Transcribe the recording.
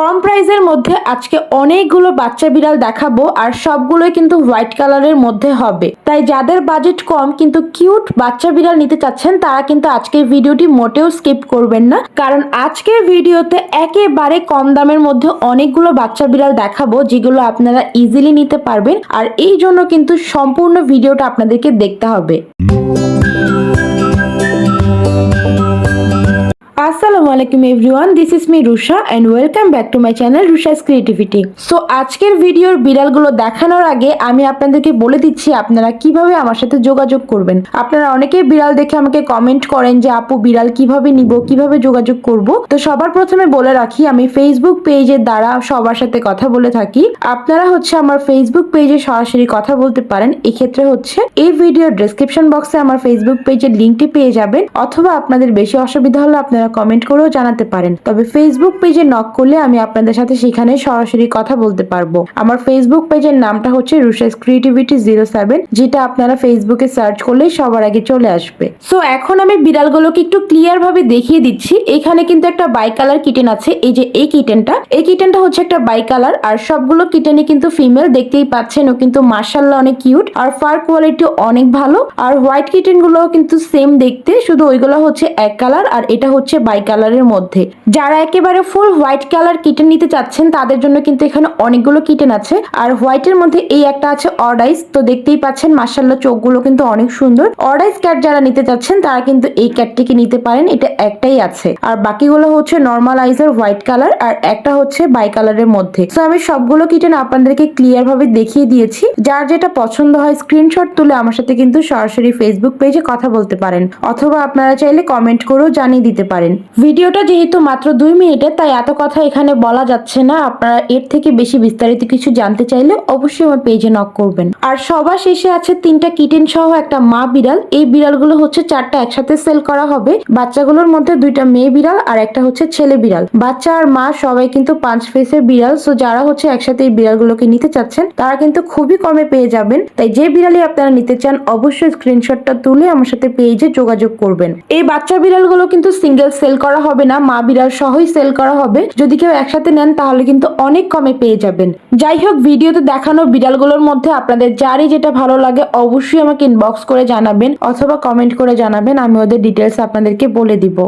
কম প্রাইসের মধ্যে আজকে অনেকগুলো বাচ্চা বিড়াল দেখাবো আর সবগুলোই কিন্তু হোয়াইট কালারের মধ্যে হবে। তাই যাদের বাজেট কম কিন্তু কিউট বাচ্চা বিড়াল নিতে চাচ্ছেন, তারা কিন্তু আজকের ভিডিওটি মোটেও স্কিপ করবেন না। কারণ আজকের ভিডিওতে একেবারে কম দামের মধ্যে অনেকগুলো বাচ্চা বিড়াল দেখাবো, যেগুলো আপনারা ইজিলি নিতে পারবেন। আর এই জন্য কিন্তু সম্পূর্ণ ভিডিওটা আপনাদেরকে দেখতে হবে। আলাইকুম everyone this is me Rusha and welcome back to my channel Rusha's creativity so আজকের ভিডিওর বিড়ালগুলো দেখানোর আগে আমি আপনাদেরকে বলে দিচ্ছি আপনারা কীভাবে আমার সাথে যোগাযোগ করবেন। আপনারা অনেকেই বিড়াল দেখে আমাকে কমেন্ট করেন যে, আপু, বিড়াল কীভাবে নিব? কীভাবে যোগাযোগ করব? তো সবার প্রথমে বলে রাখি, আমি ফেসবুক পেজের দ্বারা সবার সাথে কথা বলে থাকি। আপনারা হচ্ছে আমার ফেসবুক পেজে সরাসরি কথা বলতে পারেন। এক্ষেত্রে হচ্ছে এই ভিডিওর ডেসক্রিপশন বক্সে আমার ফেসবুক পেজের লিঙ্কটি পেয়ে যাবেন। অথবা আপনাদের বেশি অসুবিধা হলে আপনারা কমেন্ট করেও জানাতে পারেন। তবে ফেসবুক পেজে নক করলে আমি আপনাদের সাথে সেখানে সরাসরি কথা বলতে পারব। আমার ফেসবুক পেজের নামটা হচ্ছে রুশেস ক্রিয়েটিভিটি জিরো সেভেন যেটা আপনারা ফেসবুকে সার্চ করলে সবার আগে চলে আসবে। সো এখন আমি বিড়ালগুলোকে একটু ক্লিয়ার ভাবে দেখিয়ে দিচ্ছি। এখানে কিন্তু একটা বাই কালার কিটেন আছে। এই যে এই কিটেনটা এই কিটেনটা হচ্ছে একটা বাই কালার আর সবগুলো কিটেনই কিন্তু ফিমেল দেখতেই পাচ্ছেন ও কিন্তু মার্শাল্লাহ অনেক কিউট আর ফার কোয়ালিটি অনেক ভালো, আর হোয়াইট কিটেনগুলো কিন্তু সেম দেখতে, শুধু ওইগুলো হচ্ছে এক কালার আর এটা হচ্ছে বাই কালারের মধ্যে। যারা একেবারে ফুল হোয়াইট কালার কিটেন নিতে চাচ্ছেন, তাদের জন্য কিন্তু এখানে অনেকগুলো কিটেন আছে। আর হোয়াইটের মধ্যে এই একটা আছে অর্ডাইস তো দেখতেই পাচ্ছেন মার্শাল্লাহ চোখগুলো কিন্তু অনেক সুন্দর। অর্ডাইস ক্যাট যারা নিতে চাচ্ছেন, তারা কিন্তু এই ক্যাটটিকে নিতে পারেন। এটা একটাই আছে। আর বাকিগুলো হচ্ছে নর্মালাইজার হোয়াইট কালার আর একটা হচ্ছে বাই কালারের মধ্যে। তো আমি সবগুলো কিটেন আপনাদেরকে ক্লিয়ার ভাবে দেখিয়ে দিয়েছি। যার যেটা পছন্দ হয় স্ক্রিনশট তুলে আমার সাথে কিন্তু সরাসরি ফেসবুক পেজে কথা বলতে পারেন। অথবা আপনারা চাইলে কমেন্ট করেও জানিয়ে দিতে পারেন। ভিডিওটা যেহেতু মাত্র দুই মিনিটের তাই এত কথা এখানে বলা যাচ্ছে না। আপনারা এর থেকে বেশি বিস্তারিত কিছু জানতে চাইলে অবশ্যই আমার পেজে নক করবেন। আর সবার শেষে আছে তিনটা কিটেন সহ একটা মা বিড়াল। এই বিড়ালগুলো হচ্ছে চারটা একসাথে সেল করা হবে। বাচ্চাগুলোর মধ্যে দুইটা মেয়ে বিড়াল আর একটা হচ্ছে ছেলে বিড়াল। বাচ্চা আর মা সবাই কিন্তু পাঁচ ফেসের বিড়াল। সো যারা হচ্ছে একসাথে এই বিড়ালগুলোকে নিতে চাচ্ছেন, তারা কিন্তু খুবই কমে পেয়ে যাবেন। তাই যে বিড়ালই আপনারা নিতে চান, অবশ্যই স্ক্রিনশটটা তুলে আমার সাথে পেজে যোগাযোগ করবেন। এই বাচ্চা বিড়ালগুলো কিন্তু সিঙ্গেল সেল করা হবে না, মা বিড়াল সহই সেল করা হবে। যদি কেউ একসাথে নেন, তাহলে কিন্তু অনেক কমে পেয়ে যাবেন। যাই হোক, ভিডিওতে দেখানো বিড়ালগুলোর মধ্যে আপনাদের যারই যেটা ভালো লাগে, অবশ্যই আমাকে ইনবক্স করে জানাবেন অথবা কমেন্ট করে জানাবেন, আমি ওদের ডিটেলস আপনাদেরকে বলে দিব।